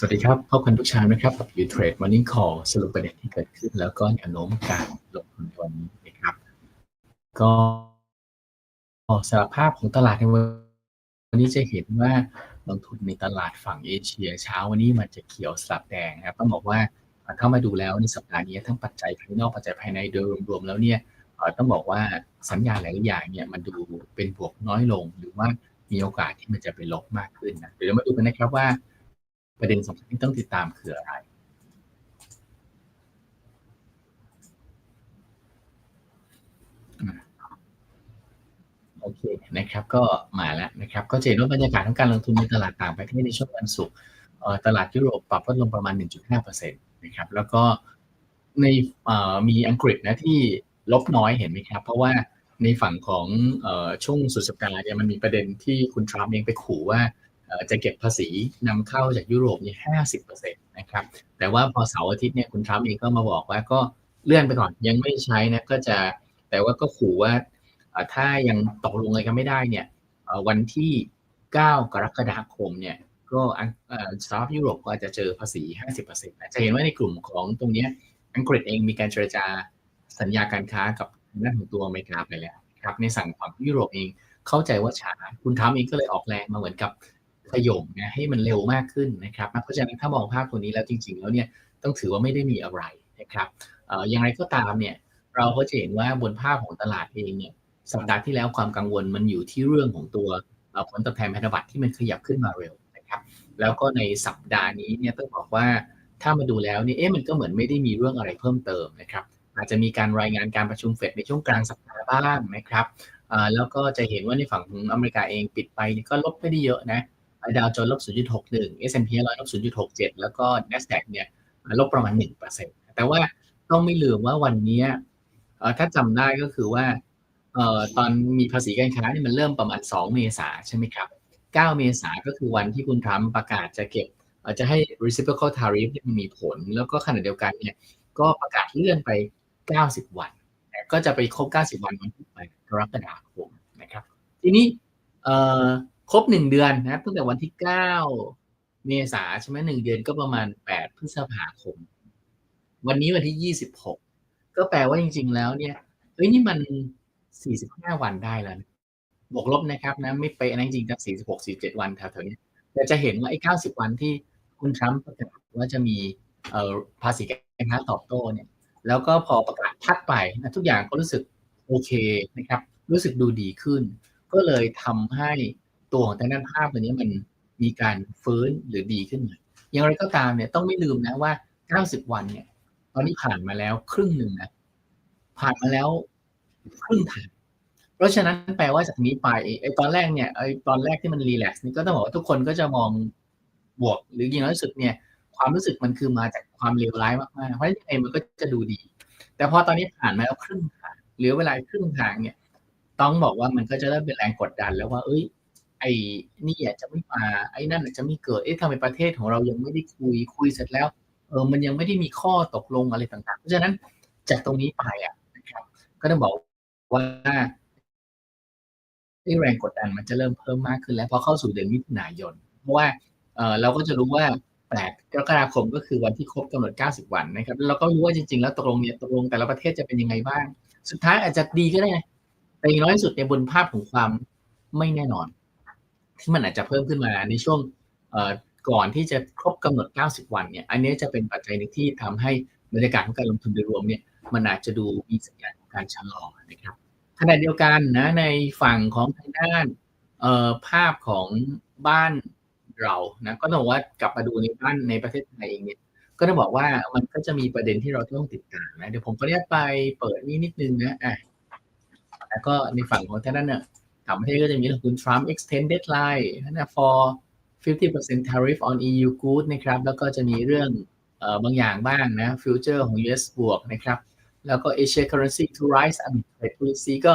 สวัสดีครับพบกันทุกเช้านะครับกับ u Trade Morning Call สรุปประเด็นที่เกิดขึ้น แล้วก็แนวโน้มการลงทุนวันนี้นะครับ ก็สารภาพของตลาดในวันนี้จะเห็นว่าลงทุนในตลาดฝั่งเอเชียเช้าวันนี้มันจะเขียวสลับแดงครับต้องบอกว่าเข้ามาดูแล้วในสัปดาห์นี้ทั้งปัจจัยภายนอกปัจจัยภายในโดยรวมๆแล้วเนี่ยต้องบอกว่าสัญญาณหลายอย่างเนี่ยมันดูเป็นบวกน้อยลง หรือว่ามีโอกาสที่มันจะเป็นลบมากขึ้นนะเดี๋ยวเรามาดูกันนะครับว่า ประเด็นสำคัญที่ต้องติดตามคืออะไรโอเคนะครับ ก็มาแล้วนะครับ ก็จะเห็นว่าบรรยากาศของการลงทุนในตลาดต่างประเทศในช่วงวันศุกร์ตลาดยุโรปปรับลดลงประมาณ 1.5%นะครับ แล้วก็ในมีอังกฤษนะที่ลบน้อยเห็นไหมครับ เพราะว่าในฝั่งของช่วงสุดสัปดาห์เนี่ยมันมีประเด็นที่คุณทรัมป์เองไปขู่ว่า จะเก็บภาษีนำเข้าจากยุโรปเนี่ยห้าสิบเปอร์เซ็นต์นะครับ แต่ว่าพอเสาร์อาทิตย์เนี่ยคุณทรัมป์เองก็มาบอกว่าก็เลื่อนไปก่อนยังไม่ใช้นะก็จะแต่ว่าก็ขู่ว่าถ้ายังตกลงอะไรกันไม่ได้เนี่ยวันที่ 9 กรกฎาคมเนี่ยก็สหรัฐยุโรปก็อาจจะเจอภาษี 50%นะจะเห็นว่าในกลุ่มของตรงนี้อังกฤษเองมีการเจรจาสัญญาการค้ากับด้านของตัวอเมริกาไปแล้วครับในสั่งฝั่งยุโรปเองเข้าใจว่าช้าคุณทรัมเองก็เลยออกแรงมาเหมือนกับ ขย่มนะให้มันเร็วมากขึ้นนะครับเพราะฉะนั้นถ้ามองภาพตัวนี้แล้วจริง ๆ แล้วเนี่ยต้องถือว่าไม่ได้มีอะไรนะครับอย่างไรก็ตามเนี่ยเราก็จะเห็นว่าบนภาพของตลาดเองเนี่ยสัปดาห์ที่แล้วความกังวลมันอยู่ที่เรื่องของตัวผลตอบแทนพันธบัตรที่มันขยับขึ้นมาเร็วนะครับแล้วก็ในสัปดาห์นี้เนี่ยต้องบอกว่าถ้ามาดูแล้วเนี่ยเอ๊ะมันก็เหมือนไม่ได้มีเรื่องอะไรเพิ่มเติมนะครับอาจจะมีการรายงานการประชุมเฟดในช่วงกลางสัปดาห์บ้างนะครับแล้วก็จะเห็นว่าในฝั่งของอเมริกาเองปิดไปก็ลบไม่ได้เยอะนะ ดาวโจนส์ลบ0.61 S&P 500ลบ0.67 แล้วก็ NASDAQ เนี่ยลบประมาณ 1%แต่ว่าต้องไม่ลืมว่าวันนี้ถ้าจำได้ก็คือว่าตอนมีภาษีการค้านี่มันเริ่มประมาณ 2 เมษาใช่ไหมครับ 9 เมษาก็คือวันที่คุณทรัมป์ประกาศจะเก็บจะให้ reciprocal tariff มันมีผล แล้วก็ขณะเดียวกันเนี่ยก็ประกาศเลื่อนไป 90 วัน ก็จะไปครบ 90 วันวันที่8กรกฎาคมนะครับ ทีนี้ ครบหนึ่งเดือนนะครับตั้งแต่วันที่เก้าเมษาใช่ไหมหนึ่งเดือนก็ประมาณแปดพฤษภาคม วันนี้วันที่ยี่สิบหกก็แปลว่าจริง ๆ แล้วเนี่ยเอ้ยนี่มันสี่สิบห้าวันได้แล้วบวกลบนะครับนะไม่ไปนะจริงๆจะสี่สิบหกสี่เจ็ดวันแถวๆนี้แต่จะเห็นว่าไอ้เก้าสิบวันที่คุณทรัมป์ประกาศว่าจะมีเอ่อภาษีการค้าตอบโต้เนี่ย แล้วก็พอประกาศพัดไปนะทุกอย่างก็รู้สึกโอเคนะครับ รู้สึกดูดีขึ้น ก็เลยทำให้ ตัวของทางด้านภาพตัวนี้มันมีการฟื้นหรือดีขึ้นมอย่างไรก็ตามเนี่ยต้องไม่ลืมนะว่า 90 วันเนี่ย ตอนนี้ผ่านมาแล้วครึ่งหนึ่งนะผ่านมาแล้วครึ่งทางเพราะฉะนั้นแปลว่าจากนี้ไปไอ้ตอนแรกเนี่ยไอ้ตอนแรกที่มันรีแลกซ์นี่ก็ต้องบอกว่าทุกคนก็จะมองบวก หรืออย่างน้อยสุดเนี่ย ความรู้สึกมันคือมาจากความเลวร้ายมากๆเพราะฉะนั้นมันก็จะดูดี แต่พอตอนนี้ผ่านมาแล้วครึ่งทางเหลือเวลาครึ่งทางเนี่ย ต้องบอกว่ามันก็จะเริ่มเป็นแรงกดดันแล้วว่า เอ้ย ไอ้นี่อาจจะไม่มาไอ้นั่นอาจจะไม่เกิดเอ๊ะทำไมประเทศของเรายังไม่ได้คุยคุยเสร็จแล้วเออมันยังไม่ได้มีข้อตกลงอะไรต่างๆ เพราะฉะนั้นจากตรงนี้ไปอะนะครับ ก็ต้องบอกว่าแรงกดดันมันจะเริ่มเพิ่มมากขึ้นแล้วพอเข้าสู่เดือนมิถุนายน เพราะว่าเออเราก็จะรู้ว่า8กรกฎาคมก็คือวันที่ครบกำหนด 90 วันนะครับเราก็รู้ว่าจริง ๆ แล้วตกลงเนี่ยตกลงแต่ละประเทศจะเป็นยังไงบ้าง สุดท้ายอาจจะดีก็ได้แต่อย่างน้อยสุดในบนภาพของความไม่แน่นอน ที่มันอาจจะเพิ่มขึ้นมาในช่วงก่อนที่จะครบกำหนด 90 วันเนี่ย อันนี้จะเป็นปัจจัยนึงที่ทำให้บรรยากาศของการลงทุนโดยรวมเนี่ย มันอาจจะดูมีสัญญาณของการชะลอนะครับขณะเดียวกันนะในฝั่งของทางด้านภาพของบ้านเรานะก็ต้องว่ากลับมาดูในบ้านในประเทศไทยเองเนี่ยก็ต้องบอกว่ามันก็จะมีประเด็นที่เราต้องติดตามนะเดี๋ยวผมก็เรียกไปเปิดนี่นิดนึงนะอะแล้วก็ในฝั่งของทางด้านเนี่ย ต่างประเทศก็จะมีคุณ Trump extend deadline นะ for 50% tariff on EU goods นะครับ แล้วก็จะมีเรื่องบางอย่างบ้างนะ future ของ US บวกนะครับ แล้วก็ Asia currency to rise amid trade policy ก็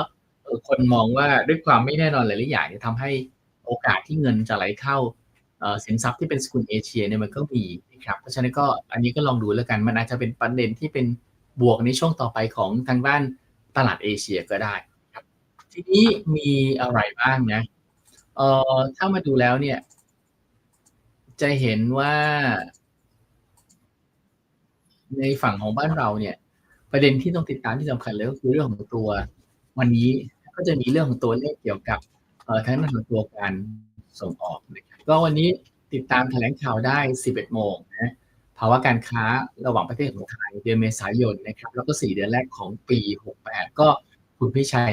คนมองว่าด้วยความไม่แน่นอนหลายๆอย่างทำให้โอกาสที่เงินจะไหลเข้าสินทรัพย์ที่เป็นสกุลเอเชียเนี่ยมันก็มีนะครับ เพราะฉะนั้นก็อันนี้ก็ลองดูแล้วกัน มันอาจจะเป็นประเด็นที่เป็นบวกในช่วงต่อไปของทางด้านตลาดเอเชียก็ได้ ทีนี้มีอะไรบ้างนะ เอ่อถ้ามาดูแล้วเนี่ย จะเห็นว่า ในฝั่งของบ้านเราเนี่ย ประเด็นที่ต้องติดตามที่สำคัญเลยก็คือเรื่องของตัว วันนี้ก็จะมีเรื่องของตัวเลขเกี่ยวกับเอ่อทางด้นของตัวการส่งออกนะครับก็วันนี้ติดตามแถลงข่าวได้ 11 โมงนะภาวะการค้าระหว่างประเทศของไทยเดือนเมษายนนะครับ แล้วก็ 4 เดือนแรกของปี 68 ก็คุณพิชัย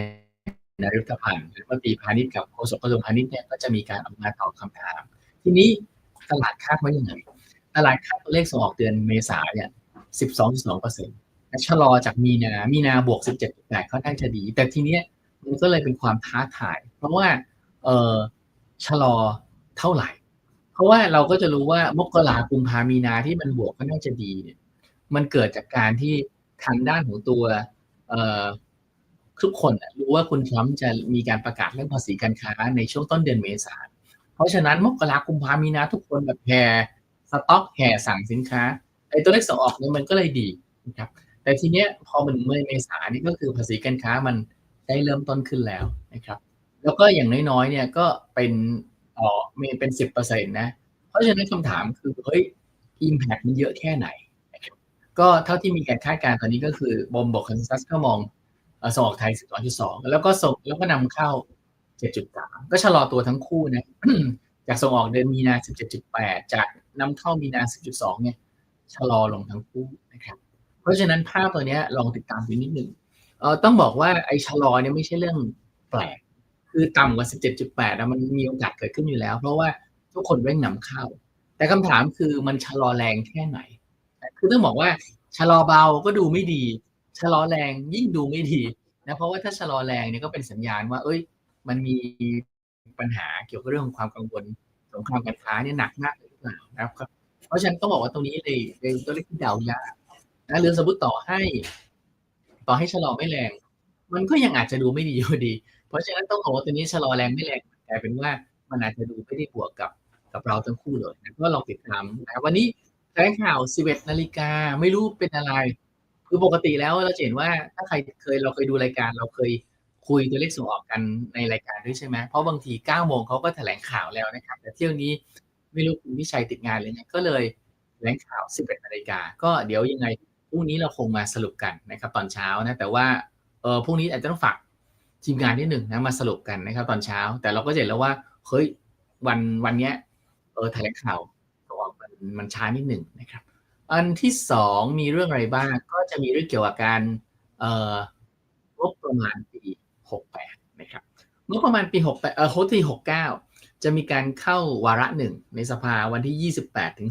นฤทธพันธ์หรือว่าตีพาณิชย์กับโฆษกกระทรวงพาณิชย์เนี่ยก็จะมีการออกมาตอบคำถาม ทีนี้ตลาดคาดว่ายังไงตลาดคาดตัวเลขส่งออกเดือนเมษาเนี่ย12.2%ชะลอจากมีนา มีนาบวก 17.8ค่อนข้างจะดี แต่ทีเนี้ยมันก็เลยเป็นความท้าทาย เพราะว่าเออชะลอเท่าไหร่ เพราะว่าเราก็จะรู้ว่ามกรากุมภามีนาที่มันบวกค่อนข้าจะดีเนี่ยมันเกิดจากการที่ทางด้านของตัวเออ ทุกคนรู้ว่าคุณทรัมป์จะมีการประกาศเรื่องภาษีการค้าในช่วงต้นเดือนเมษาเพราะฉะนั้นมกรากุมภามีนาทุกคนแบบแห่สต็อกแห่สั่งสินค้าไอ้ตัวเลขส่งออกเนี่ยมันก็เลยดีนะครับแต่ทีเนี้ยพอมันเมื่อเมษานี่ก็คือภาษีการค้ามันได้เริ่มต้นขึ้นแล้วนะครับ แล้วก็อย่างน้อยๆเนี่ยก็เป็นเอ่อมีเป็น10%นต์นะ เพราะฉะนั้นคำถามคือเฮ้ย impact มันเยอะแค่ไหน ก็เท่าที่มีการคาดการณ์ตอนนี้ก็คือบอมบอกคอนซัสก็มองเอ่อ ส่งออกไทย 12.2 แล้วก็ส่งแล้วก็นำเข้า 7.3 ก็ชะลอตัวทั้งคู่นะจากส่งออกเดือนมีนา 17.8 จากนำเข้ามีนา 10.2 เนี่ยชะลอลงทั้งคู่นะครับ เพราะฉะนั้นภาพตัวนี้ลองติดตามดูนิดหนึ่งเออต้องบอกว่าไอ้ชะลอเนี่ยไม่ใช่เรื่องแปลก คือต่ำกว่า 17.8อะมันมีโอกาสเกิดขึ้นอยู่แล้ว เพราะว่าทุกคนเร่งนำเข้า แต่คำถามคือมันชะลอแรงแค่ไหน คือต้องบอกว่าชะลอเบาก็ดูไม่ดี ชะลอแรงยิ่งดูไม่ดีนะเพราะว่าถ้าชะลอแรงเนี่ยก็เป็นสัญญาณว่า เอ้ย มันมีปัญหาเกี่ยวกับเรื่องของความกังวลสงครามการค้าเนี่ยหนักมากหรือเปล่านะครับเพราะฉะนั้นต้องบอกว่าตรงนี้เลยเป็นตัวเลขที่เดายากนะหรือสมมติต่อให้ ต่อให้ชะลอไม่แรง มันก็ยังอาจจะดูไม่ดีอยู่ดี เพราะฉะนั้นต้องบอกว่าตัวนี้ชะลอแรงไม่แรงกลายเป็นว่ามันอาจจะดูไม่ได้บวกกับกับเราทั้งคู่เลยนะก็ลองติดตามนะวันนี้แถลงข่าว 11 นาฬิกาไม่รู้เป็นอะไร คือปกติแล้วเราเห็นว่าถ้าใครเคยเราเคยดูรายการเราเคยคุยตัวเลขส่งออกกันในรายการด้วยใช่ไหมเพราะบางที9โมงเขาก็แถลงข่าวแล้วนะครับ แต่เที่ยวนี้ไม่รู้คุณวิชัยติดงานเลยไงก็เลยแถลงข่าว 11นาฬิกาก็เดี๋ยวยังไงพรุ่งนี้เราคงมาสรุปกันนะครับตอนเช้านะแต่ว่าเออพรุ่งนี้อาจจะต้องฝากทีมงานนิดหนึ่งนะมาสรุปกันนะครับตอนเช้า แต่เราก็เห็นแล้วว่าเฮ้ยวันวันเนี้ยเออแถลงข่าวส่งออกมันมันช้านิดหนึ่งนะครับ อันที่สองมีเรื่องอะไรบ้าง ก็จะมีเรื่องเกี่ยวกับการเอองบประมาณปี 68 นะครับงบประมาณปี 68 เอ่อโคที่69 จะมีการเข้าวาระหนึ่งในสภาวันที่ 28 ถึง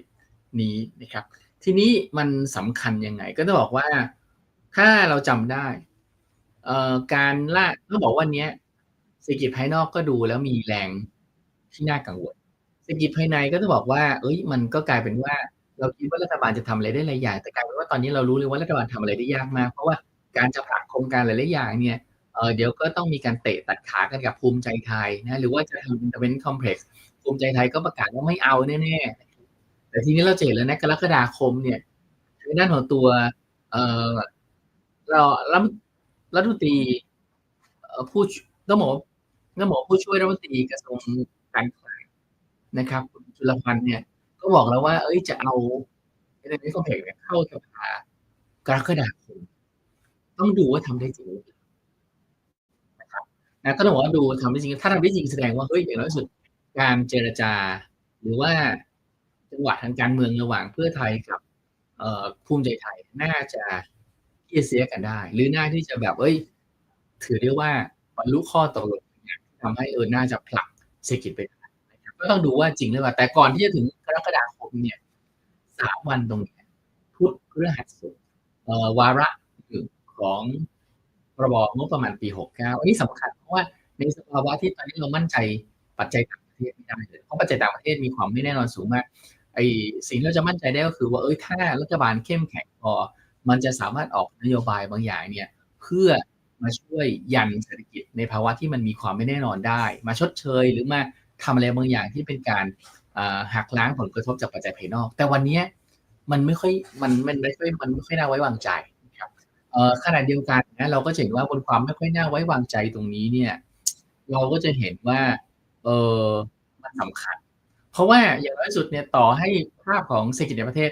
30 นี้นะครับ ทีนี้มันสำคัญยังไง ก็ต้องบอกว่าถ้าเราจำได้เอ่อการล่าต้องบอกว่าเนี้ยเศรษฐกิจภายนอกก็ดูแล้วมีแรงที่น่ากังวลเศรษฐกิจภายในก็ต้องบอกว่า เอ้ย มันก็กลายเป็นว่า เราคิดว่ารัฐบาลจะทำอะไรได้หลายอย่างแต่กลายเป็นว่าตอนนี้เรารู้เลยว่ารัฐบาลทำอะไรได้ยากมาก เพราะว่าการจะผลักโครงการหลายๆอย่างเนี่ยเออเดี๋ยวก็ต้องมีการเตะตัดขากันกับภูมิใจไทยนะหรือว่าจะทำ intervention complex ภูมิใจไทยก็ประกาศว่าไม่เอาแน่ๆแต่ทีนี้เราเห็นแล้วนะกรกฎาคมเนี่ยทางด้านของตัวเออเรารัฐรัฐมนตรีผู้ต้องบอกต้องบอกผู้ช่วยรัฐมนตรีกระทรวงการคลังนะครับ คุณจุลพันธ์เนี่ย ก็บอกแล้วว่า เอ้ยจะเอา intervention complex เนี่ยเข้าสภากรกฎาคมต้องดูว่าทำได้จริงนะครับนะก็ต้องบอกว่าดูทำได้จริง ถ้าทำได้จริงแสดงว่าเฮ้ยอย่างน้อยสุดการเจรจา หรือว่าจังหวะทางการเมืองระหว่างเพื่อไทยกับเภูมิใจไทยน่าจะที่จะเสียกันได้ หรือน่าที่จะแบบเอ้ย ถือได้ว่าบรรลุข้อตกลงเนี่ยทำให้เออน่าจะผลักเศรษฐกิจไปได้ ก็ต้องดูว่าจริงหรือเปล่าแต่ก่อนที่จะถึงกรกฎาคมเนี่ยสามวันตรงนี้พุธพฤหัสศุกร์เอ่อวาระหนึ่งของพรบงบประมาณปี 69 อันนี้สำคัญเพราะว่าในสภาวะที่ตอนนี้เรามั่นใจปัจจัยต่างประเทศไม่ได้เลยเพราะปัจจัยต่างประเทศมีความไม่แน่นอนสูงมากไอ้สิ่งที่เราจะมั่นใจได้ก็คือว่าเอ้ยถ้ารัฐบาลเข้มแข็งพอมันจะสามารถออกนโยบายบางอย่างเนี่ยเพื่อมาช่วยยันเศรษฐกิจในภาวะที่มันมีความไม่แน่นอนได้ มาชดเชยหรือมา ทำอะไรบางอย่างที่เป็นการหักล้างผลกระทบจากปัจจัยภายนอก แต่วันนี้มันไม่ค่อยมันมันไม่ค่อยมันไม่ค่อยน่าไว้วางใจครับขณะเดียวกันนะเราก็เห็นว่าบนความไม่ค่อยน่าไว้วางใจตรงนี้เนี่ย เราก็จะเห็นว่าเออมันสำคัญ เพราะว่าอย่างน้อยสุดเนี่ยต่อให้ภาพของเศรษฐกิจในประเทศ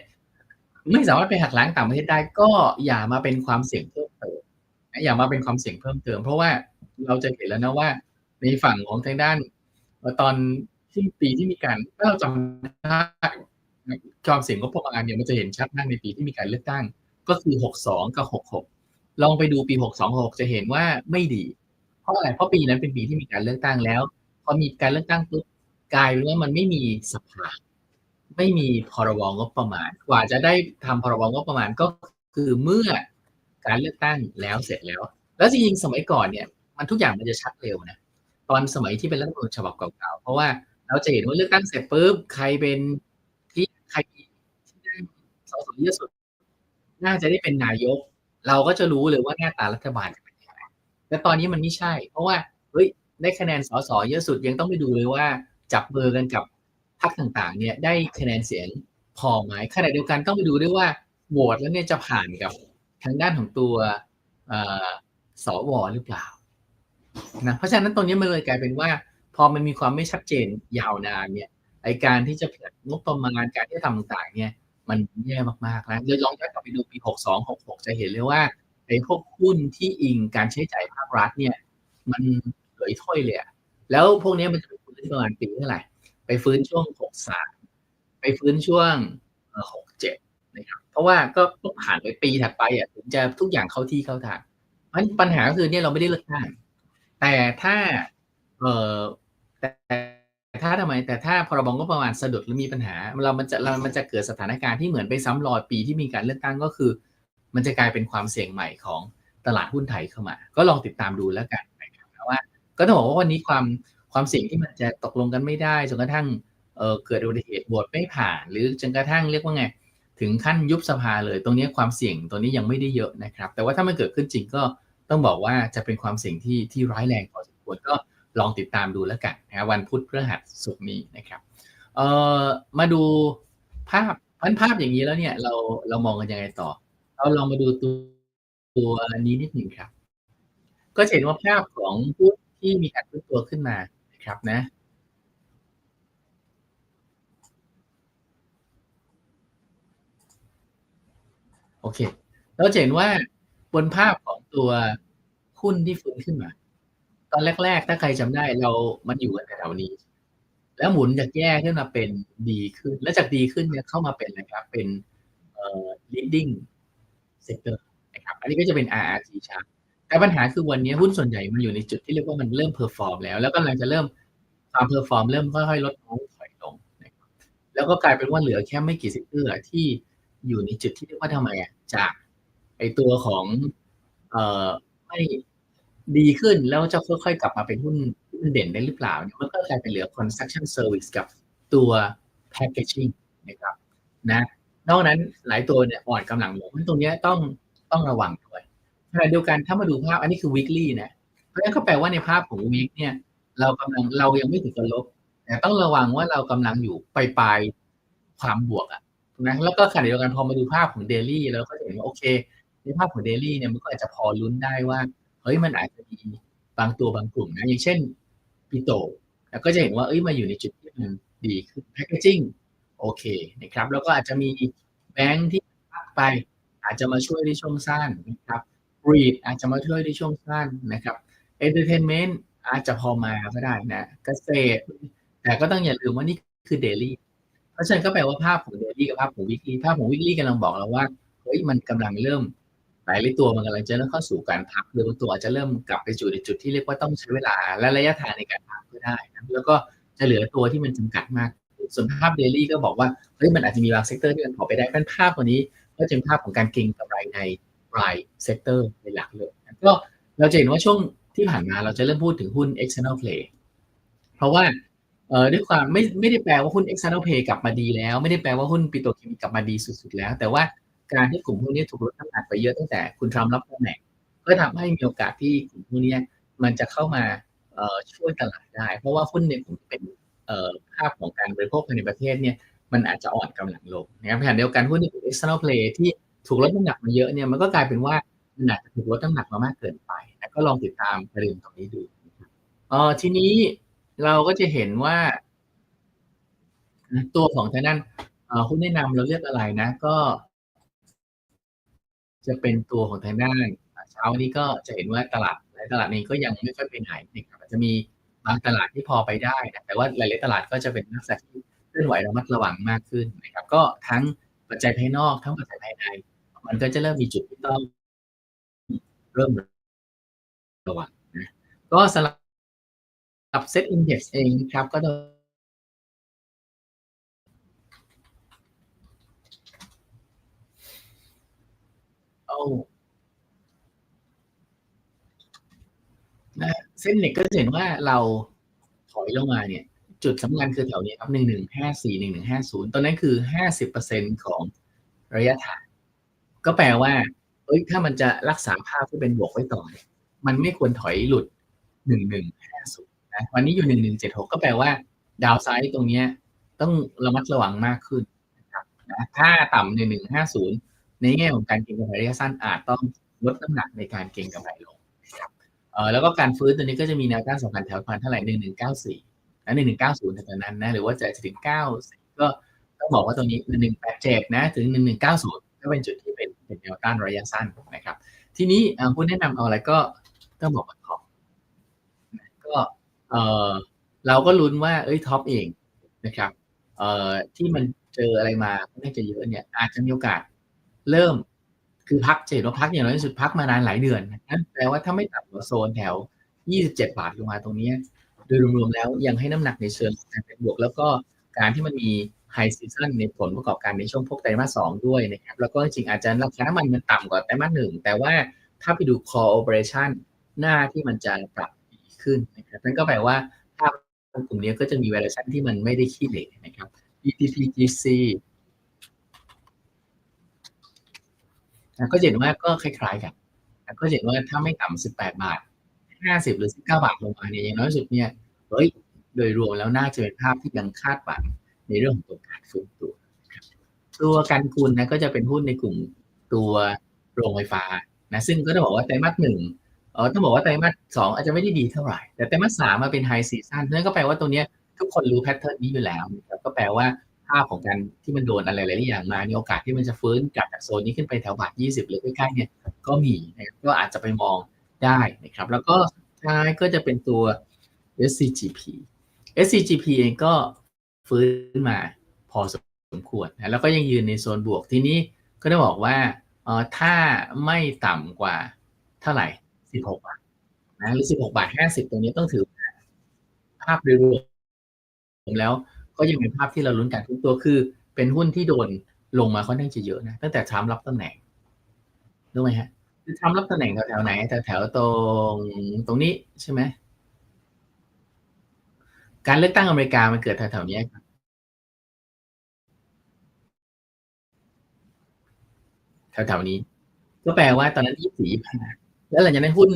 ไม่สามารถไปหักล้างต่างประเทศได้ ก็อย่ามาเป็นความเสี่ยงเพิ่มเติมนะอย่ามาเป็นความเสี่ยงเพิ่มเติม เพราะว่าเราจะเห็นแล้วนะว่าในฝั่งของทางด้าน ตอนที่ปีที่มีการถ้าเราจำได้ความเสียงงบประมาณเนี่ยมันจะเห็นชัดมากในปีที่มีการเลือกตั้ง ก็คือ 62 กับ 66 ลองไปดูปี 626จะเห็นว่าไม่ดี เพราะอะไรเพราะปีนั้นเป็นปีที่มีการเลือกตั้งแล้วพอมีการเลือกตั้งปุ๊บกลายเป็นว่ามันไม่มีสภาไม่มีพรบงบประมาณ กว่าจะได้ทำพรบงบประมาณก็คือเมื่อการเลือกตั้งแล้วเสร็จแล้ว แล้วจริงๆสมัยก่อนเนี่ย มันทุกอย่างมันจะชัดเร็วนะ ตอนสมัยที่เป็นรัฐมนูญฉบับเก่าๆ เพราะว่าเราจะเห็นว่าเลือกตั้งเสร็จปุ๊บใครเป็นที่ใครที่ได้สสเยอะสุด น่าจะได้เป็นนายก เราก็จะรู้เลยว่าหน้าตารัฐบาลจะเป็นยังไงแต่ตอนนี้มันไม่ใช่ เพราะว่าเฮ้ยได้คะแนนสสเยอะสุดยังต้องไปดูเลยว่า จับมือกันกับพรรคต่างๆ เนี่ยได้คะแนนเสียงพอไหมขณะเดียวกันต้องไปดูด้วยว่าโหวตแล้วเนี่ยจะผ่านกับทางด้านของตัวสวหรือเปล่า นะเพราะฉะนั้นตรงนี้มันเลยกลายเป็นว่า พอมันมีความไม่ชัดเจนยาวนานเนี่ยไอการที่จะเปิดงบประมาณการที่ทำต่างๆเนี่ยมันแย่มากๆนะเลยลองย้อนกลับไปดูปี 62 66 จะเห็นเลยว่าไอ้พวกหุ้นที่อิงการใช้จ่ายภาครัฐเนี่ย มันเหลยถ้อยเลยอะแล้วพวกนี้มันจะไปฟื้นประมาณปีเท่าไหร่ ไปฟื้นช่วง 63 ไปฟื้นช่วง 67 นะครับ เพราะว่าก็ผ่านไปปีถัดไปอะถึงจะทุกอย่างเข้าที่เข้าทางเพราะฉะนั้นปัญหาก็คือเนี่ยเราไม่ได้เลือกตั้ง แต่ถ้าเออแต่ถ้าทำไม แต่ถ้าพรบงบประมาณสะดุดหรือมีปัญหา เรามันจะเรามันจะเกิดสถานการณ์ที่เหมือนไปซ้ำรอยปีที่มีการเลือกตั้งก็คือ มันจะกลายเป็นความเสี่ยงใหม่ของตลาดหุ้นไทยเข้ามา ก็ลองติดตามดูแล้วกันนะครับว่า ก็ต้องบอกว่าวันนี้ความความเสี่ยงที่มันจะตกลงกันไม่ได้จนกระทั่งเออเกิดอุบัติเหตุโหวตไม่ผ่าน หรือจนกระทั่งเรียกว่าไงถึงขั้นยุบสภาเลย ตรงนี้ความเสี่ยงตัวนี้ยังไม่ได้เยอะนะครับ แต่ว่าถ้ามันเกิดขึ้นจริงก็ ต้องบอกว่าจะเป็นความเสี่ยงที่ที่ร้ายแรงพอสมควรก็ลองติดตามดูแล้วกันนะวันพุธพฤหัสศุกร์นี้นะครับเอ่อมาดูภาพพันภาพอย่างนี้แล้วเนี่ย เราเรามองกันยังไงต่อ เราลองมาดูตัวตัวนี้นิดหนึ่งครับ ก็เห็นว่าภาพของหุ้ที่มีการฟื้นตัวขึ้นมานะครับนะ โอเค เราเห็นว่า บนภาพของตัวหุ้นที่ฟื้นขึ้นมา ตอนแรก ๆ ถ้าใครจำได้เรามันอยู่กันแถวนี้ แล้วหมุนจากแย่ขึ้นมาเป็นดีขึ้น แล้วจากดีขึ้นเนี่ยเข้ามาเป็นอะไรครับ เป็นเอ่อ leading sector นะครับ อันนี้ก็จะเป็น RRT chart แต่ปัญหาคือวันนี้หุ้นส่วนใหญ่มันอยู่ในจุดที่เรียกว่ามันเริ่ม perform แล้ว แล้วกำลังจะเริ่มความ perform เริ่มค่อยๆลดน้อยถอยลงนะครับแล้วก็กลายเป็นว่าเหลือแค่ไม่กี่ sector อที่อยู่ในจุดที่เรียกว่าทำไมอะจาก ไอตัวของเอ่อไม่ดีขึ้นแล้วจะค่อยๆ กลับมาเป็นหุ้นหุ้นเด่นได้หรือเปล่าเนี่ยมันก็กลายเป็นเหลือ construction service กับตัว packaging นะครับนะนอกนั้นหลายตัวเนี่ยอ่อนกำลังลงเพราะตรงเนี้ยต้องต้องระวังด้วยขณะเดียวกันถ้ามาดูภาพอันนี้คือ weekly นะเพราะฉะนั้นก็แปลว่าในภาพของ week เนี่ยเรากำลังเรายังไม่ถึงกับลบแต่ต้องระวังว่าเรากำลังอยู่ปลายปลายความบวกอะนะแล้วก็ขณะเดียวกันพอมาดูภาพของ daily เราก็จะเห็นว่าโอเค ในภาพของ daily เนี่ยมันก็อาจจะพอลุ้นได้ว่าเฮ้ยมันอาจจะมีบางตัวบางกลุ่มนะอย่างเช่นปิโตแล้วก็จะเห็นว่าเอ้ยมาอยู่ในจุดที่มันดีขึ้น packaging โอเคนะครับ แล้วก็อาจจะมีแบงค์ที่พักไป อาจจะมาช่วยในช่วงสั้นนะครับ read อาจจะมาช่วยในช่วงสั้นนะครับ entertainment อาจจะพอมาก็ได้นะเกษตร แต่ก็ต้องอย่าลืมว่านี่คือ daily เพราะฉะนั้นก็แปลว่าภาพของ daily กับภาพของ weekly ภาพของ weekly กำลังบอกเราว่าเฮ้ยมันกำลังเริ่ม ลายตัวมันกำลังจะเริ่มเข้าสู่การพักหรือบางตัวอาจจะเริ่มกลับไปสู่ในจุดที่เรียกว่าต้องใช้เวลาและระยะทางในการพักก็ได้นะแล้วก็จะเหลือตัวที่มันจำกัดมาก ส่วนภาพเดลี่ก็บอกว่าเฮ้ยมันอาจจะมีบางเซกเตอร์ที่มันพอไปได้เป็นภาพตัวนี้ก็จะเป็นภาพของการเก็งกำไรในรายเซกเตอร์เป็นหลักเลยก็เราจะเห็นว่าช่วงที่ผ่านมาเราจะเริ่มพูดถึงหุ้น external play เพราะว่าเอ่อด้วยความไม่ไม่ได้แปลว่าหุ้น external play กลับมาดีแล้ว ไม่ได้แปลว่าหุ้นปิโตรเคมีกลับมาดีสุดๆแล้ว แต่ว่า การที่กลุ่มพวกนี้ถูกลดน้ำหนักไปเยอะตั้งแต่คุณทรัมป์รับตำแหน่งก็ทำให้มีโอกาสที่กลุ่มพวกนี้มันจะเข้ามาช่วยตลาดได้ เพราะว่าหุ้นในกลุ่มเป็นภาพของการบริโภคภายในประเทศเนี่ยมันอาจจะอ่อนกำลังลงนะครับขณะเดียวกันหุ้นในกลุ่ม external play ที่ถูกลดน้ำหนักมาเยอะเนี่ยมันก็กลายเป็นว่ามันอาจจะถูกลดน้ำหนักมามากเกินไปก็ลองติดตามประเด็นตรงนี้ดูเออทีนี้เราก็จะเห็นว่า ตัวของทางด้านหุ้นแนะนำเราเลือกอะไรนะ ก็ จะเป็นตัวของทางด้านอ่าเช้านี้ก็จะเห็นว่าตลาดหลายตลาดเองก็ยังไม่ค่อยไปไหนนะครับอาจจะมีบางตลาดที่พอไปได้นะแต่ว่าหลายๆตลาดก็จะเป็นลักษณะที่เคลื่อนไหวระมัดระวังมากขึ้นนะครับ ก็ทั้งปัจจัยภายนอกทั้งปัจจัยภายใน มันก็จะเริ่มมีจุดที่ต้องเริ่มระวังนะก็สำหรับกับ Set Index เองนะครับก็ นะเส้นเน็ตก็จะเห็นว่าเราถอยลงมาเนี่ย จุดสำคัญคือแถวนี้ครับหนึ่งหนึ่งห้าสี่หนึ่งหนึ่งห้าศูนย์ตอนนั้นคือห้าสิบเปอร์เซ็นของระยะฐานก็แปลว่า เอ้ย ถ้ามันจะรักษาภาพที่เป็นบวกไว้ต่อนมันไม่ควรถอยหลุดหนึ่งหนึ่งห้าศูนย์นะ วันนี้อยู่หนึ่งหนึ่งเจ็ดหกก็แปลว่า ดาวไซด์ตรงเนี้ย ต้องระมัดระวังมากขึ้นนะครับนะถ้าต่ำหนึ่งหนึ่งห้าศูนย์ ในแง่ของการเก็งกำไรระยะสั้นอาจต้องลดน้ำหนักในการเก็งกำไรลงนะครับเอ่อแล้วก็การฟื้นตัวนี้ก็จะมีแนวต้านสำคัญแถวประมาณเท่าไร1194และ1190แถวๆนั้นนะหรือว่าจะจะถึง94ก็ต้องบอกว่าตรงนี้1187นะถึง1190ก็เป็นจุดที่เป็นเป็นแนวต้านระยะสั้นนะครับ ทีนี้อ่าหุ้นแนะนำเอาอะไรก็ต้องบอกว่าท็อปนะก็เอ่อเราก็ลุ้นว่าเฮ้ยท็อปเองนะครับเอ่อที่มันเจออะไรมาค่อนข้างจะเยอะเนี่ยอาจจะมีโอกาส เริ่มคือพักเห็นว่าพักอย่างน้อยที่สุดพักมานานหลายเดือนนั่นแปลว่าถ้าไม่ต่ำกว่าโซนแถว 27 บาทลงมาตรงนี้โดยรวมๆแล้วยังให้น้ำหนักในเชิงการเป็นบวก แล้วก็การที่มันมี High Season ในผลประกอบการในช่วงพวกไตรมาส2ด้วยนะครับแล้วก็จริงๆอาจจะราคาน้ำมันมันต่ำกว่าไตรมาส1แต่ว่าถ้าไปดู Core Operation หน้าที่มันจะปรับดีขึ้นนะครับนั่นก็แปลว่าภาพกลุ่มนี้ก็จะมี Valuation ที่มันไม่ได้ขี้เหร่นะครับ BTPGC อ่า ก็เห็นว่าก็คล้ายๆกันอ่ก็เห็นว่าถ้าไม่ต่ำ18บแปดบาท50หรือ19บเก้าบาทลงมาเนี่ยอย่างน้อยสุดเนี่ยเฮ้ยโดยรวมแล้วน่าจะเป็นภาพที่ยังคาดหวังในเรื่องของการฟื้นตัวตัวกันกุลนะก็จะเป็นหุ้นในกลุ่มตัวโรงไฟฟ้านะซึ่งก็ต้องบอกว่าไตรมาส1เอ่งเออต้องบอกว่าไตรมาส2อาจจะไม่ได้ดีเท่าไหร่ แต่ไตรมาส3มมาเป็น High Season นั่นก็แปลว่าตรงเนี้ยทุกคนรู้แพตเทิร์นนี้อยู่แล้วนะครับก็แปลว่า ภาพของการที่มันโดนอะไรหลายๆอย่างมามีโอกาสที่มันจะฟื้นกลับจากโซนนี้ขึ้นไปแถวบาท20 หรือใกล้ๆเนี่ยก็มีนะครับก็อาจจะไปมองได้นะครับ แล้วก็ท้ายก็จะเป็นตัว SCGP SCGP เองก็ฟื้นมาพอสมควรนะแล้วก็ยังยืนในโซนบวกทีนี้ก็ต้บอกว่าเออถ้าไม่ต่ำกว่าเท่าไหร่ 16 บาทนะหรือ 16 บาท 50 ตรงนี้ต้องถือภาพโดยรวมแล้ว ก็ยังเป็นภาพที่เราลุ้นการฟื้นตัวคือ เป็นหุ้นที่โดนลงมาค่อนข้างจะเยอะนะตั้งแต่ Trump รับตำแหน่งรู้ไหมครับ?คือ Trump รับตำแหน่งแถวไหนแถวๆตรงตรงนี้ใช่ไหม?การเลือกตั้งอเมริกามันเกิดแถวๆนี้ครับแถวๆนี้ ก็แปลว่าตอนนั้น24 25แล้วหลังจากนั้นหุ้น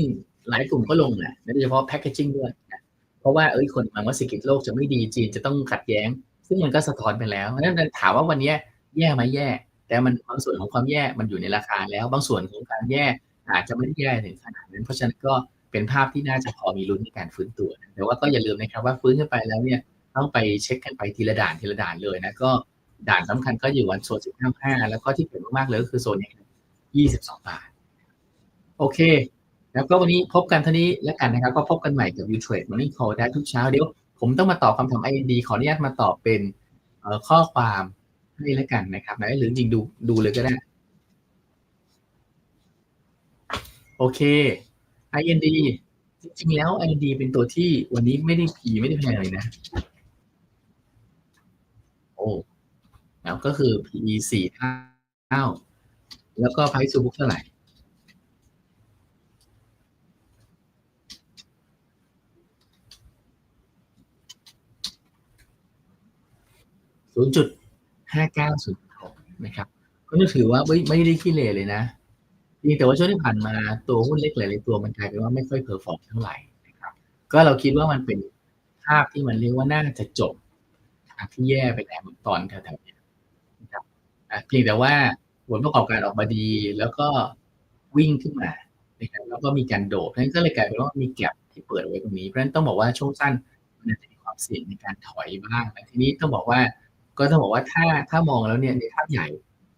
หลายกลุ่มก็ลงนะโดยเฉพาะ Packaging ด้วยนะ เพราะว่าเฮ้ยคนมองว่าเศรษฐกิจโลกจะไม่ดีจีนจะต้องขัดแย้ง ซึ่งมันก็สะท้อนไปแล้วเพราะฉะนั้นถามว่าวันนี้แย่ไหมแย่ แต่มันบางส่วนของความแย่มันอยู่ในราคาแล้ว บางส่วนของการแย่อาจจะไม่ได้แย่ถึงขนาดนั้น เพราะฉะนั้นก็เป็นภาพที่น่าจะพอมีลุ้นในการฟื้นตัวแต่ว่าก็อย่าลืมนะครับว่าฟื้นขึ้นไปแล้วเนี่ยต้องไปเช็กกันไปทีละด่านทีละด่านเลยนะก็ด่านสำคัญก็อยู่วันโซน15แล้วก็ที่เห็นมากๆเลยก็คือโซนนี้ครับ22บาท โอเค แล้วก็วันนี้พบกันเท่านี้แล้วกันนะครับ ก็พบกันใหม่กับ VTrade Morning Call ได้ทุกเช้าเดี๋ยวผมต้องมาตอบคำถาม IND ขออนุญาตมาตอบเป็นข้อความให้แล้วกันนะครับนะหรือจริงดูดูเลยก็ได้ โอเค IND จริงๆแล้ว IND เป็นตัวที่วันนี้ไม่ได้ PE ไม่ได้แพงเลยนะ โอ้แล้วก็คือ PE 4เท่าแล้วก็ Price to book เท่าไหร่? 0.5906 นะครับ ก็ถือว่าไม่ได้ขี้เหร่เลยนะทีแต่ว่าช่วงที่ผ่านมาตัวหุ้นเล็กหลายๆตัวมันกลายเป็นว่าไม่ค่อยเพอร์ฟอร์มเท่าไหร่นะครับ ก็เราคิดว่ามันเป็นภาพที่มันเรียกว่าน่าจะจบจากที่แย่ไปแล้วตอนแถวๆนี้นะครับเพียงแต่ว่าผลประกอบการออกมาดีแล้วก็วิ่งขึ้นมานะครับแล้วก็มีการโดดนั้นก็เลยกลายเป็นว่ามี gap ที่เปิดไว้ตรงนี้เพราะฉะนั้นต้องบอกว่าช่วงสั้นมันจจะมีความเสี่ยงในการถอยบ้างนะทีนี้ต้องบอกว่า ก็ต้องบอกว่าถ้าถ้ามองแล้วเนี่ยในภาพใหญ่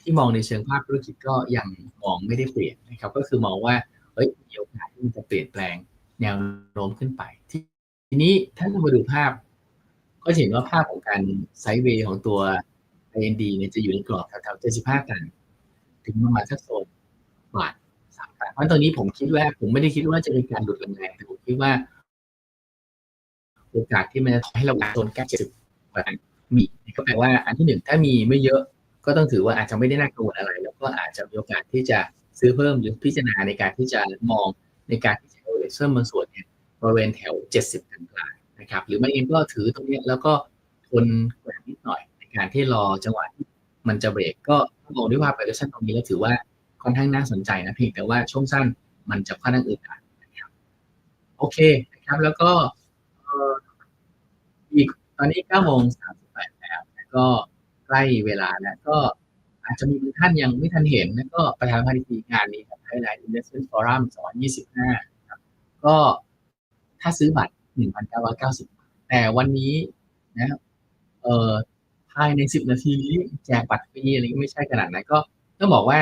ที่มองในเชิงภาพธุรกิจก็ยังมองไม่ได้เปลี่ยนนะครับ ก็คือมองว่าเฮ้ยมีโอกาสที่มันจะเปลี่ยนแปลงแนวโน้มขึ้นไป ทีนี้ถ้าเรามาดูภาพ ก็เห็นว่าภาพของการไซด์เวย์ของตัว IND เนี่ยจะอยู่ในกรอบแถวๆ75ตันถึงประมาณสักโซนบาทสามตันเพราะตรงนี้ผมคิดว่า ผมไม่ได้คิดว่าจะมีการหลุดแรงแต่ผมคิดว่า โอกาสที่มันจะทำให้เราโซนใกล้70บาท มีก็แปลว่าอันที่หนึ่งถ้ามีไม่เยอะก็ต้องถือว่าอาจจะไม่ได้น่ากังวลอะไร แล้วก็อาจจะมีโอกาสที่จะซื้อเพิ่มหรือพิจารณาในการที่จะมองในการที่จะเอาเพิ่มบางส่วนเนี่ยบริเวณแถว 70กลางนะครับ หรือไม่เองก็ถือตรงนี้แล้วก็ทนแกว่งนิดหน่อย ในการที่รอจังหวะที่มันจะเบรกก็มองด้วยว่า valuation ตรงนี้แล้วถือว่าค่อนข้างน่าสนใจนะเพียงแต่ว่าช่วงสั้นมันจะค่อนข้างอึดอัดนะครับโอเคนะครับแล้วก็อีกตอนนี้9โมง38แล้วแล้ว ก็ใกล้เวลาแล้วก็อาจจะมีบางท่านยังไม่ทันเห็นแล้วก็ประธานพิธีงานนี้ครับ Thailand Investment Forum 2025ครับก็ถ้าซื้อบัตร 1,990แต่วันนี้นะเอ่อภายใน 10 นาทีนี้แจกบัตรฟรีอะไรก็ไม่ใช่ขนาดนั้นก็ต้องบอกว่า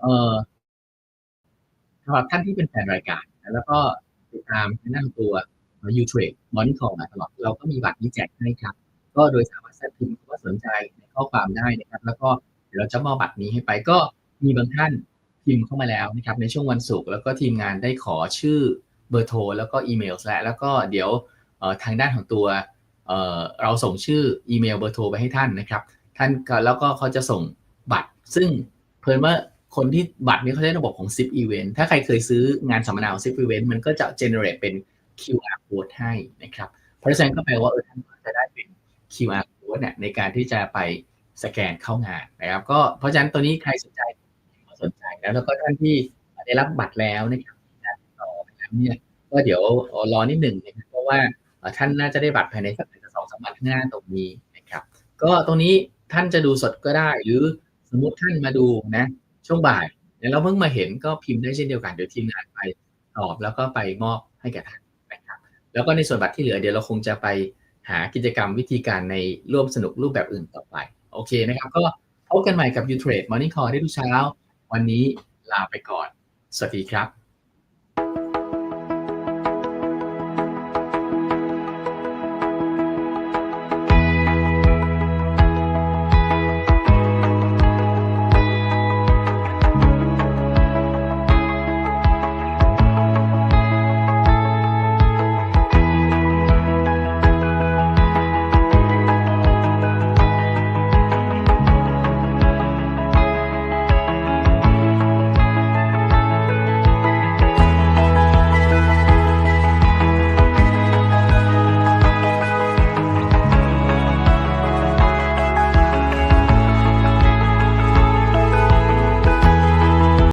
เอ่อสำหรับท่านที่เป็นแฟนรายการ แล้วก็ติดตามทางตัว U-Trade Morning Call มาตลอด เราก็มีบัตรนี้แจกให้ครับ ก็โดยสามารถแทรกพิมพ์ว่าสนใจในข้อความได้นะครับ แล้วก็เราจะมอบบัตรนี้ให้ไปก็มีบางท่านพิมพ์เข้ามาแล้วนะครับในช่วงวันศุกร์แล้วก็ทีมงานได้ขอชื่อเบอร์โทรแล้วก็อีเมลแล้วแล้วก็เดี๋ยวทางด้านของตัวเเราส่งชื่ออีเมลเบอร์โทรไปให้ท่านนะครับท่านแล้วก็เขาจะส่งบัตร ซึ่งเพิ่นว่าคนที่บัตรนี้เขาใช้ระบบของ Zip Event ถ้าใครเคยซื้องานสัมมนาของ Zip Event มันก็จะ generate เป็น QR code ให้นะครับ เพราะฉะนั้นก็แปลว่าเออท่านจะได้เป็น QR code เนี่ยในการที่จะไปสแกนเข้างานนะครับ ก็เพราะฉะนั้นตัวนี้ใครสนใจสนใจแล้วแล้วก็ท่านที่ได้รับบัตรแล้วนะครับการติดต่อไปแล้วเนี่ยก็เดี๋ยวรอนิดหนึ่งนะครับเพราะว่าท่านน่าจะได้บัตรภายในสักสองสามวันข้างหน้าตรงนี้นะครับ ก็ตรงนี้ท่านจะดูสดก็ได้ หรือสมมติท่านมาดูนะช่วงบ่ายแล้วเราเพิ่งมาเห็นก็พิมพ์ได้เช่นเดียวกันเดี๋ยวทีมงานไปตอบแล้วก็ไปมอบให้แก่ท่านนะครับ แล้วก็ในส่วนบัตรที่เหลือเดี๋ยวเราคงจะไป หากิจกรรมวิธีการในร่วมสนุกรูปแบบอื่นต่อไป โอเคนะครับ ก็พบกันใหม่กับ U Trade Morning Call ได้ทุกเช้า วันนี้ลาไปก่อน สวัสดีครับ